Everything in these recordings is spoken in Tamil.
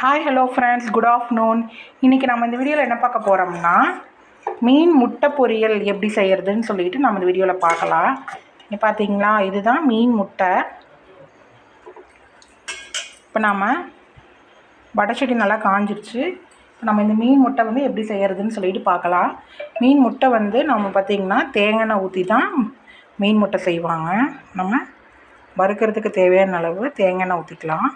Hi hello friends good afternoon இன்றைக்கி நம்ம இந்த வீடியோவில் என்ன பார்க்க போகிறோம்னா மீன் முட்டை பொரியல் எப்படி செய்கிறதுன்னு சொல்லிட்டு நம்ம இந்த வீடியோவில் பார்க்கலாம். இங்கே பார்த்தீங்களா இதுதான் மீன் முட்டை. இப்போ நாம் வடைச்சட்டி நல்லா காஞ்சிருச்சு. இப்போ நம்ம இந்த மீன் முட்டை வந்து எப்படி செய்கிறதுன்னு சொல்லிட்டு பார்க்கலாம். மீன் முட்டை வந்து நம்ம பார்த்திங்கன்னா தேங்காய் எண்ணெய் ஊற்றி தான் மீன் முட்டை செய்வாங்க. நம்ம வறுக்கிறதுக்கு தேவையான அளவு தேங்காய் எண்ணெய் ஊற்றிக்கலாம்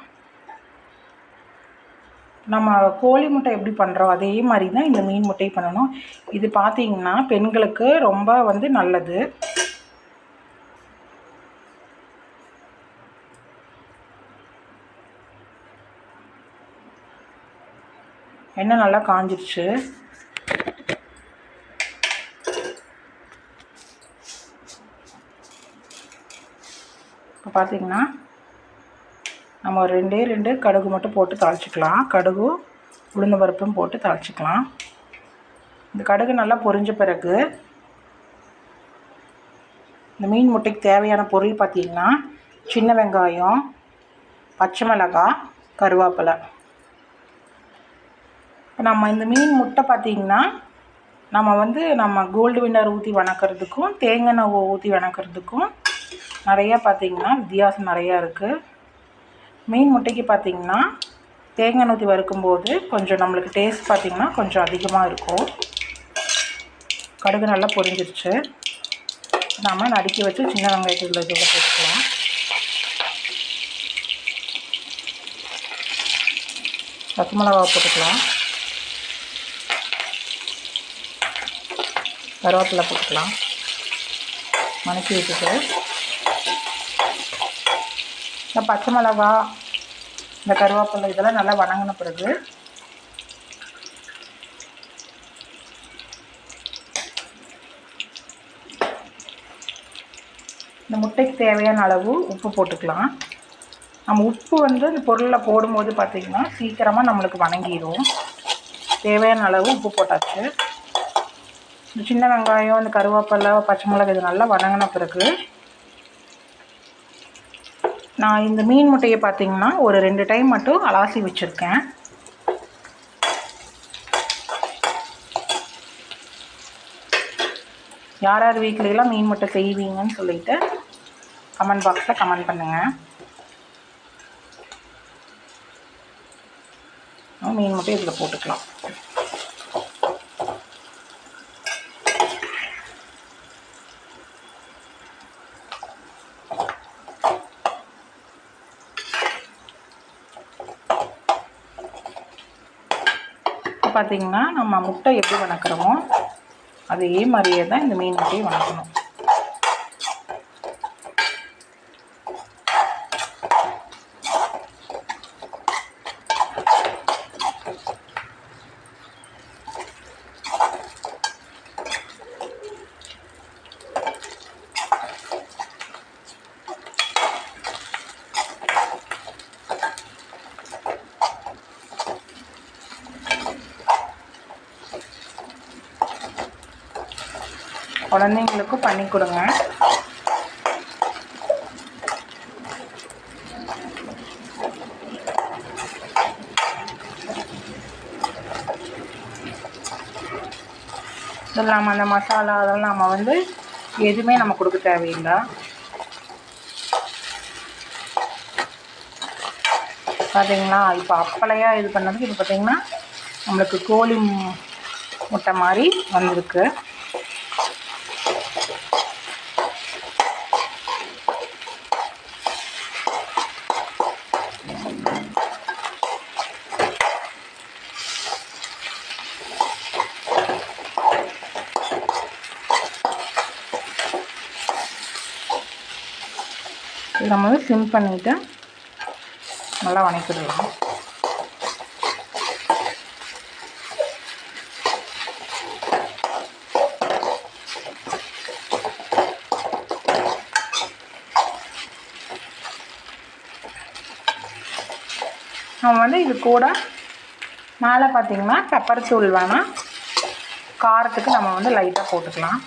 நம்ம கோழி முட்டை எப்படி பண்ணுறோம் அதே மாதிரி தான் இந்த மீன் முட்டை பண்ணணும். இது பார்த்திங்கன்னா பெண்களுக்கு ரொம்ப வந்து நல்லது. எண்ணெய் நல்லா காஞ்சிருச்சு. இப்போ பார்த்தீங்கன்னா நம்ம ரெண்டே ரெண்டு கடுகு மட்டும் போட்டு தாளிச்சிக்கலாம். கடுகு உளுந்த பருப்பும் போட்டு தாளிச்சிக்கலாம். இந்த கடுகு நல்லா பொரிஞ்ச பிறகு இந்த மீன் முட்டைக்கு தேவையான பொருள் பார்த்திங்கன்னா சின்ன வெங்காயம் பச்சை மிளகாய் கருவேப்பிலை. இப்போ நம்ம இந்த மீன் முட்டை பார்த்திங்கன்னா நம்ம வந்து நம்ம கோல்டு வின்னர் ஊற்றி வணக்கிறதுக்கும் தேங்காய் எண்ணெய் ஊற்றி வணக்கிறதுக்கும் நிறையா பார்த்திங்கன்னா வித்தியாசம் நிறையா இருக்குது மீன் முட்டைக்கு பார்த்திங்கன்னா தேங்காய் நூற்றி வறுக்கும்போது கொஞ்சம் நம்மளுக்கு டேஸ்ட் பார்த்திங்கன்னா கொஞ்சம் அதிகமாக இருக்கும். கடுகு நல்லா பொரிஞ்சிருச்சு. நாம் நடுக்கி வச்சு சின்ன வெங்காயத்தில் இதில் போட்டுக்கலாம் பச்சை மிளகா போட்டுக்கலாம். கருவேப்பிலை போட்டுக்கலாம். மணக்கி விட்டுட்டு இந்த பச்சை மிளகா இந்த கருவேப்பிலை இதெல்லாம் நல்லா வணங்கின பிறகு இந்த முட்டைக்கு தேவையான அளவு உப்பு போட்டுக்கலாம். நம்ம உப்பு வந்து இந்த பொருளில் போடும்போது பார்த்திங்கன்னா சீக்கிரமாக நம்மளுக்கு வணங்கிடும் தேவையான அளவு உப்பு போட்டாச்சு. இந்த சின்ன வெங்காயம் இந்த கருவேப்பிலை பச்சை மிளகா இது நல்லா வணங்கின பிறகு நான் இந்த மீன் முட்டையை பார்த்திங்கன்னா ஒரு ரெண்டு டைம் மட்டும் அலாசி வச்சுருக்கேன். யார் யார் வீட்லையெல்லாம் மீன் முட்டை செய்வீங்கன்னு சொல்லிட்டு கமெண்ட் பாக்ஸில் கமெண்ட் பண்ணுங்கள் மீன் முட்டை இதில் போட்டுக்கலாம். பார்த்தீங்கன்னா நம்ம முட்டை எப்படி வணக்கிறோமோ அதே மாதிரியே தான் இந்த மீன் முட்டையை வணக்கணும். குழந்தைங்களுக்கும் பண்ணி கொடுங்க. இதெல்லாம் அந்த மசாலா அதெல்லாம் நம்ம வந்து எதுவுமே நம்ம கொடுக்க தேவையில்லை. பார்த்தீங்களா இப்போ அப்பளையாக இது பண்ணதுக்கு இப்போ பார்த்தீங்கன்னா நம்மளுக்கு கோழி முட்டை மாதிரி வந்திருக்கு. நம்ம வந்து சிம் பண்ணிவிட்டு நல்லா வணக்கிடலாம். நம்ம வந்து இது கூட மேலே பார்த்திங்கன்னா பெப்பர் தூள் வேணால் காரத்துக்கு நம்ம வந்து லைட்டாக போட்டுக்கலாம்.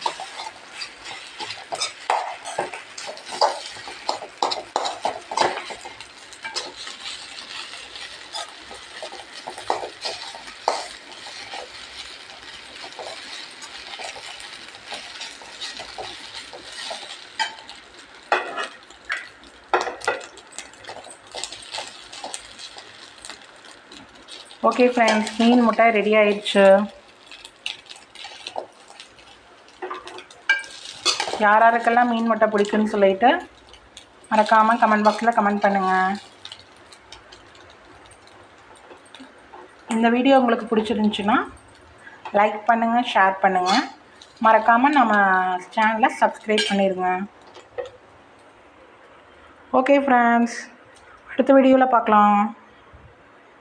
ஓகே ஃப்ரெண்ட்ஸ் மீன் முட்டை ரெடி ஆயிடுச்சு. யார் யாருக்கெல்லாம் மீன் முட்டை பிடிக்குன்னு சொல்லிட்டு மறக்காமல் கமெண்ட் பாக்ஸில் கமெண்ட் பண்ணுங்கள் இந்த வீடியோ உங்களுக்கு பிடிச்சிருந்துச்சின்னா லைக் பண்ணுங்கள் ஷேர் பண்ணுங்கள் மறக்காமல் நம்ம சேனலை சப்ஸ்கிரைப் பண்ணிடுங்க ஓகே ஃப்ரெண்ட்ஸ் அடுத்த வீடியோவில் பார்க்கலாம்.